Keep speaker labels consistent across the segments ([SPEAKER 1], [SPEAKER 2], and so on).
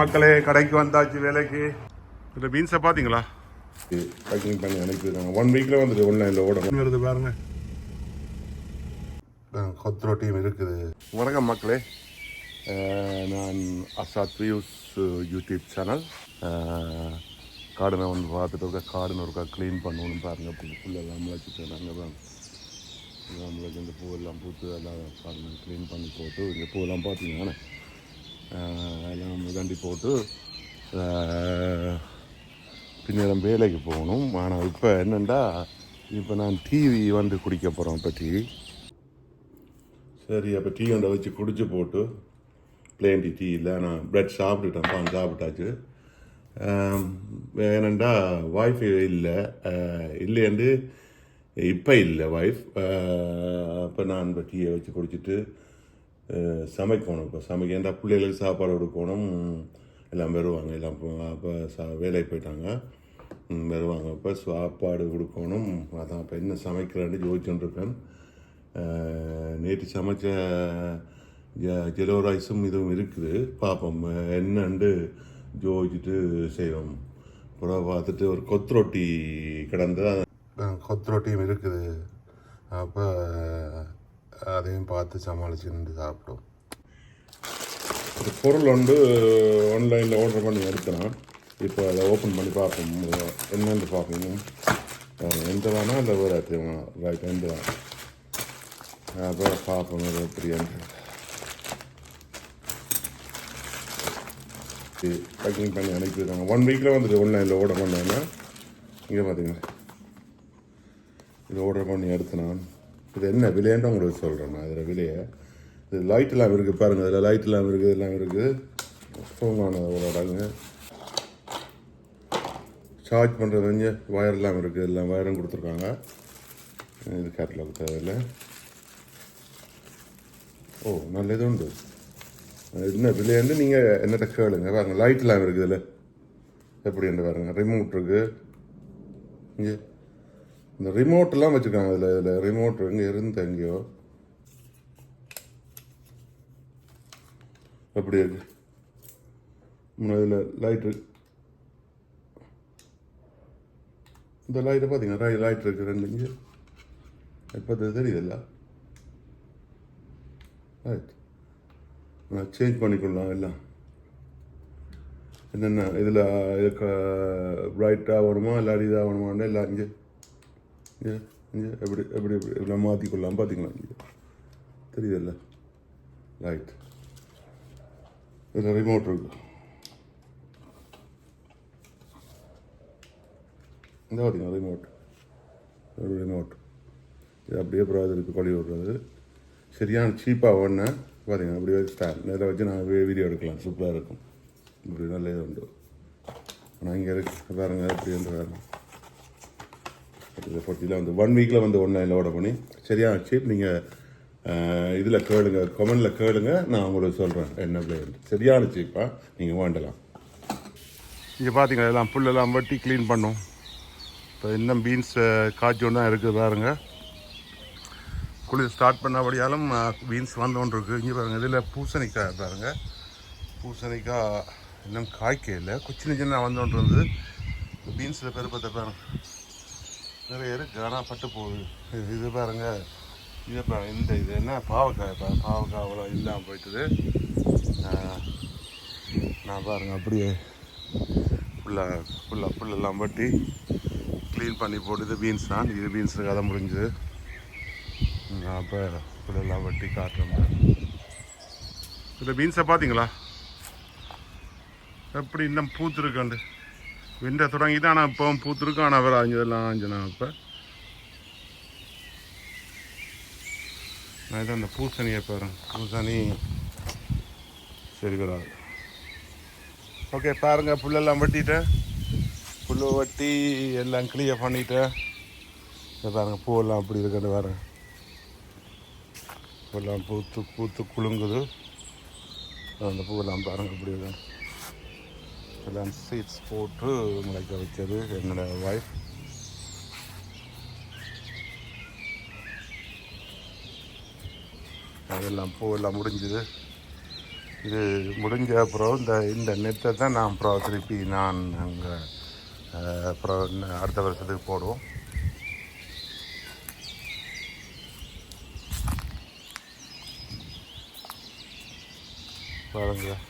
[SPEAKER 1] மக்களே கடைக்கு வந்தாச்சு வேலைக்கு. இந்த பீன்ஸை பார்த்தீங்களா? பேக்கிங் பண்ணி அனுப்பியிருக்காங்க ஒன் வீக்கில் வந்துட்டு ஒன்லைனில் ஓட வருது பாருங்க. கொத்ரோட்டியும் இருக்குது. வணக்கம் மக்களே. நான் அசாத் வியூஸ் யூடியூப் சேனல் கார்டனை வந்து பார்த்துட்டு இருக்கா கார்டன் ஒருக்கா க்ளீன் பண்ணணும் பாருங்க. அப்படி புல்லெல்லாம் முளைச்சிட்டு நாங்கள் தான் நம்மளுக்கு இந்த பூவெல்லாம் பூத்து எல்லாம் கார்டன் க்ளீன் பண்ணி போட்டு இந்த பூவெல்லாம் பார்த்தீங்கன்னா எல்லாம் மிதண்டி போட்டு ஆஹ் பின்னிடம் வேலைக்கு போகணும். ஆனால் இப்போ என்னென்னா இப்போ நான் டிவி வந்து குடிக்க போகிறோம் இப்போ டீ சரி அப்போ டீ ஒன்றை வச்சு குடிச்சு போட்டு பிளேன் டீ டீ இல்லை நான் பிரெட் சாப்பிட்டுட்டேன் பான் சாப்பிட்டாச்சு. ஏனண்டா ஏனெண்டா வைஃபை இல்லை இல்லையாண்டு இப்போ இல்லை ஒய்ஃப் அப்போ நான் இப்போ டீயை வச்சு குடிச்சிட்டு சமைக்கணும் இப்போ சமைக்க ஏன்டா பிள்ளைகளுக்கு சாப்பாடு கொடுக்கணும்? எல்லாம் வருவாங்க. எல்லாம் அப்போ சா வேலைக்கு போயிட்டாங்க. வருவாங்க. அப்போ சாப்பாடு கொடுக்கணும். அதான் இப்போ என்ன சமைக்கிறேன்னு யோசிச்சுட்டுருக்கேன் நேற்று சமைச்ச ஜ- ஜெலோ ரைஸும் இதுவும் இருக்குது. பார்ப்போம். என்னண்டு ஜோதிச்சுட்டு செய்வோம். அப்புறம் பார்த்துட்டு ஒரு கொத்து ரொட்டி கிடந்து கொத்து ரொட்டியும் இருக்குது. அப்போ அதையும் பார்த்து சமாளிச்சு நின்று சாப்பிடும். ஒரு பொருள் வந்து ஆன்லைனில் ஆர்டர் பண்ணி எடுக்கலாம் இப்போ அதை ஓப்பன் பண்ணி பார்ப்போம். என்னென்று பார்ப்போம் எந்த வேணா இல்லை வேறு வேணா ரைட் எந்த வேணா. அப்புறம் பார்ப்போம் அது எப்படியான்னு பேக்கிங் பண்ணி அனுப்பியிருக்காங்க. ஒன் வீக்கில் வந்துட்டு ஆன்லைனில் ஆர்டர் பண்ணேன்னா இங்கே பார்த்தீங்கன்னா இது ஆர்டர் பண்ணி எடுத்து நான் இது என்ன விலைன்னு உங்களுக்கு சொல்கிறேன் நான் இதில் விலையை. இது லைட்லாம் இருக்குது பாருங்கள் இதில் லைட்லாம் இருக்குது எல்லாம் இருக்குது ஸ்ட்ராங்கான ஒரு இடங்க சார்ஜ் பண்ணுறது வந்து வயர்லாம் இருக்குது எல்லாம் வயரும் கொடுத்துருக்காங்க. இது கேட்டலாக் தேவையில்லை. ஓ நல்ல இது உண்டு. என்ன விலையாண்டு நீங்கள் என்னட்ட கேளுங்க. பாருங்கள் லைட்லாம் இருக்குது இதில். எப்படி என்று பாருங்கள் ரிமோட் இருக்குது இங்கே. இந்த ரிமோட்லாம் வச்சுருக்காங்க இதில் இதில் ரிமோட் எங்கே இருந்து எங்கேயோ. அப்படி இருக்கு. இதில் லைட் இருக்கு. இந்த லைட்டை பார்த்தீங்கன்னா லைட் இருக்குது ரெண்டு இங்கே. இப்போ தெரியுதுல்ல ரைட் நான் சேஞ்ச் பண்ணிக்கொள்ளலாம் எல்லாம். என்னென்ன? இதில் இதுக்கு ப்ரைட்டாக வேணுமா இல்லாட்டி இதாக வேணுமான்னு எல்லாம் இங்கே இங்கே இங்கே எப்படி எப்படி எப்படி? இப்படி மாற்றிக்கொள்ளலாம் பார்த்தீங்களா இங்கே. தெரியுதுல்ல? ரைட் இதில் ரிமோட் இருக்கு. இந்த பார்த்தீங்களா ரிமோட் ஒரு ரிமோட் இது அப்படியே அப்புறம் அது கொழி விடுறது. சரியான சீப்பாக ஒன்று பார்த்தீங்கன்னா அப்படியே ஸ்டாண்ட் நேராக வச்சு நான் வீடியோ எடுக்கலாம். சூப்பராக இருக்கும். இப்படி நல்ல இது உண்டு. ஆனால் இங்கே இருக்கு. பாருங்க எப்படி வந்து வந்து ஒன் வீக்கில் வந்து ஒன்லைனில் ஓட பண்ணி. சரியாக சீப் நீங்கள் இதில் கேளுங்க கமெண்டில் கேளுங்க. நான் உங்களுக்கு சொல்கிறேன் என்ன பிளேன் சரியான சீப்பாக நீங்கள் வேண்டலாம். இங்கே பார்த்தீங்க எல்லாம் புல்லெல்லாம் வெட்டி க்ளீன் பண்ணும். இப்போ இன்னும் பீன்ஸ் காய்ச்சி தான் இருக்குது பாருங்க. குளிர் ஸ்டார்ட் பண்ணபடியாலும் பீன்ஸ் வந்தோன்னு இருக்குது இங்கே பாருங்கள் இதில் பூசணிக்காய் பாருங்க. பூசணிக்காய் இன்னும் காய்க்க இல்லை சின்ன சின்ன வந்தோன்றது பீன்ஸில் பெருப்பத்தை பாருங்கள் நிறைய இருக்கு ஆனால் பட்டு போகுது. இது- இது பாருங்க. இது பாருங்க இந்த இது என்ன? பாவக்காய் பா பாவக்காய் அவ்வளோ இல்லாமல் போயிட்டுது. நான் பாருங்கள் அப்படியே ஃபுல்லாக ஃபுல்லாக புல்லெல்லாம் வட்டி க்ளீன் பண்ணி போட்டுது. பீன்ஸ் தான். இது பீன்ஸ் கதை முடிஞ்சுது. நான் அப்போ புல்லெல்லாம் வட்டி காட்டுறேன் இந்த பீன்ஸை பார்த்தீங்களா? எப்படி இன்னும் பூத்துருக்காண்டு. விண்ட தொடங்கி தான் ஆனால் இப்போ பூத்துருக்கும் ஆனால் வேறு அஞ்சதெல்லாம் அஞ்சனா இப்போ நான் இதான் அந்த பூசணியை பாருங்க. பூசணி. சரி வராது ஓகே பாருங்கள் புல்லெல்லாம் வெட்டிட்டேன் புல்லு வெட்டி எல்லாம் கிளியர் பண்ணிட்டேன் இதை பாருங்கள் பூவெல்லாம் அப்படி இருக்குன்னு பாருங்க. பூவெல்லாம் பூத்து பூத்து குலுங்குது. அந்த பூவெல்லாம் பாருங்கள் அப்படி இருக்கு எல்லாம் சீட்ஸ் போட்டு முளைக்க வைக்கிறது என்னோட ஒய்ஃப் அதெல்லாம் பூவெல்லாம் முடிஞ்சுது. இது முடிஞ்ச அப்புறம் இந்த இந்த நெத்தை தான் நான் அப்புறம் திருப்பி நான் அங்கே அப்புறம் அடுத்த வருஷத்துக்கு போடுவோம். பாருங்கள்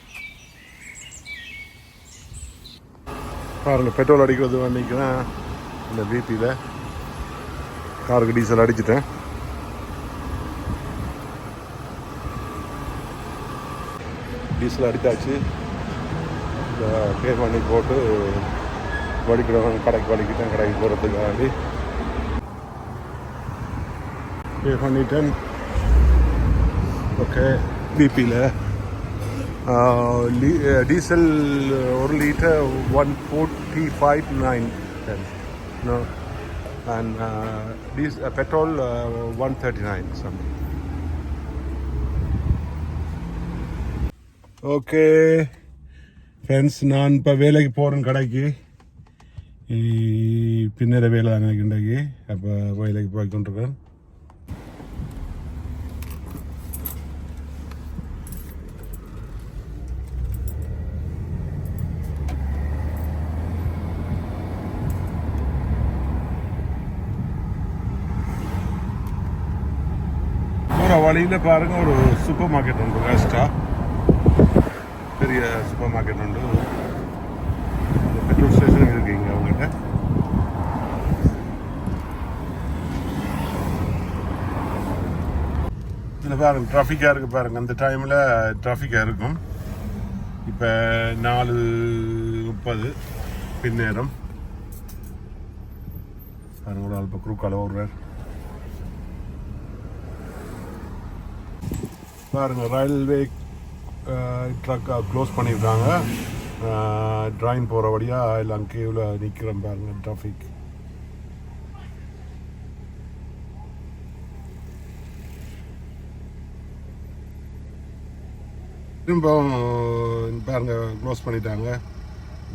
[SPEAKER 1] பாருங்கள் பெட்ரோல் அடிக்கிறது வந்தீங்கன்னா இந்த பிபியில் காருக்கு டீசல் அடிச்சிட்டேன். டீசல் அடித்தாச்சு இந்த பே பண்ணி போட்டு வடிக்கிறவங்க கடைக்கு வடிக்கிட்டேன் கடைக்கு போகிறதுக்காண்டி பே பண்ணிட்டேன். ஓகே பிபியில் டீசல் ஒரு litre one forty five nine no and uh, this uh, petrol uh, 139 something okay friends நான் இப்போ வேலைக்கு போகிறேன் கடைக்கு ഈ പിന്നീട് വേല അങ്ങനെ ഉണ്ടാക്കി അപ്പോൾ വേലയ്ക്ക് പോയിക്കൊണ്ടിരിക്കാൻ போகிற வழியில் பாருங்க ஒரு சூப்பர் மார்க்கெட் உண்டு வேஸ்டா பெரிய சூப்பர் மார்க்கெட் உண்டு பெட்ரோல் ஸ்டேஷன் இருக்கீங்க இங்கே அவங்ககிட்ட இதில் பாருங்கள் ட்ராஃபிக்காக இருக்குது பாருங்கள் அந்த டைமில் ட்ராஃபிக்காக இருக்கும் இப்போ நாலு முப்பது பின்னேரம் பாருங்க ஒரு ஆள் இப்போ குறுக்கால வருவார் பாருங்கள் ரயில்வே ட்ரக்காக க்ளோஸ் பண்ணியிருக்காங்க. ட்ராயின் போகிற வழியாக எல்லாம் கீழே நிற்கிறேன் பாருங்கள் டிராஃபிக் திரும்ப பாருங்க க்ளோஸ் பண்ணிட்டாங்க.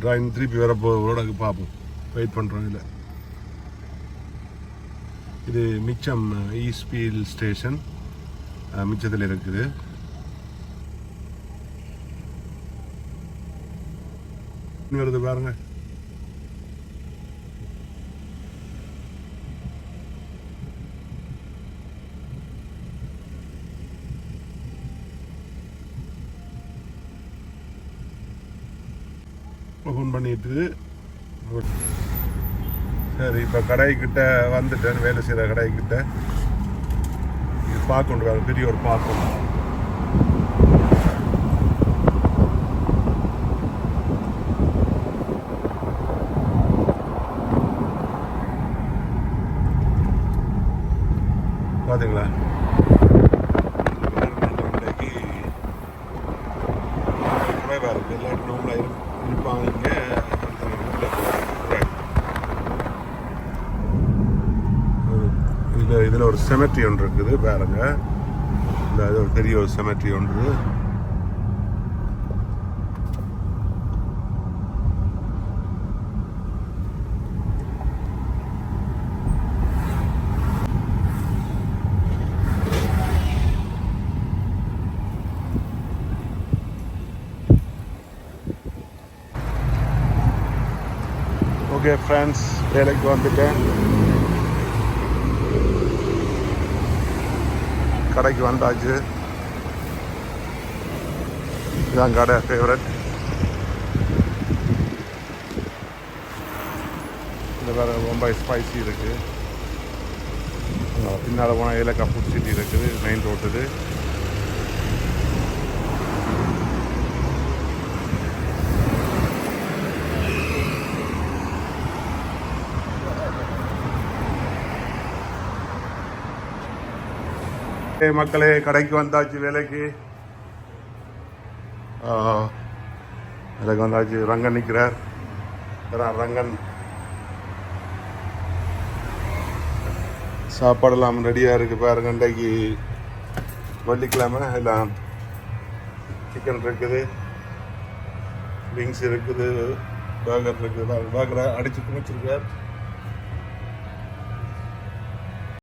[SPEAKER 1] ட்ராயிங் திருப்பி வர போகிறோட பார்ப்போம். வெயிட் பண்ணுறோம் இதில். இது மிச்சம் ஈஸ்பீல் ஸ்டேஷன் மிச்சத்தில் இருக்குது. வருது பாருங்க. ஃபோன் பண்ணிட்டு சரி இப்போ கடைக்கிட்ட வந்துட்டேன் வேலை செய்கிற கடைக்கிட்ட பார்க் கொண்டு பெரிய ஒரு பார்க் ஒன்று பார்த்தீங்களா இதில் ஒரு செமெட்ரி ஒன்று இருக்குது பாருங்க. இந்த இது ஒரு பெரிய ஒரு செமெட்ரி ஒன்று. ஓகே ஃப்ரெண்ட்ஸ் வேலைக்கு வந்துட்டேன். கடைக்கு வந்தாச்சு. இதுதான் கடை ஃபேவரட் இந்த வேறு ரொம்ப ஸ்பைசி இருக்குது பின்னால் போனால் ஏலக்காய் ஃபுட் சிட்டி இருக்குது மெயின் ரோட்டுது மக்களே கடைக்கு வந்தாச்சு வேலைக்கு. வேலைக்கு வந்தாச்சு. ரங்கன் நிற்கிறார் ரங்கன். சாப்பாடெல்லாம் ரெடியாக இருக்குது பாருங்க இன்றைக்கு வெள்ளிக்கிழமை எல்லாம் சிக்கன் இருக்குது. விங்ஸ் இருக்குது பர்கர் இருக்குது. பாருங்க பர்கரை அடிச்சு குமிச்சிருக்கார்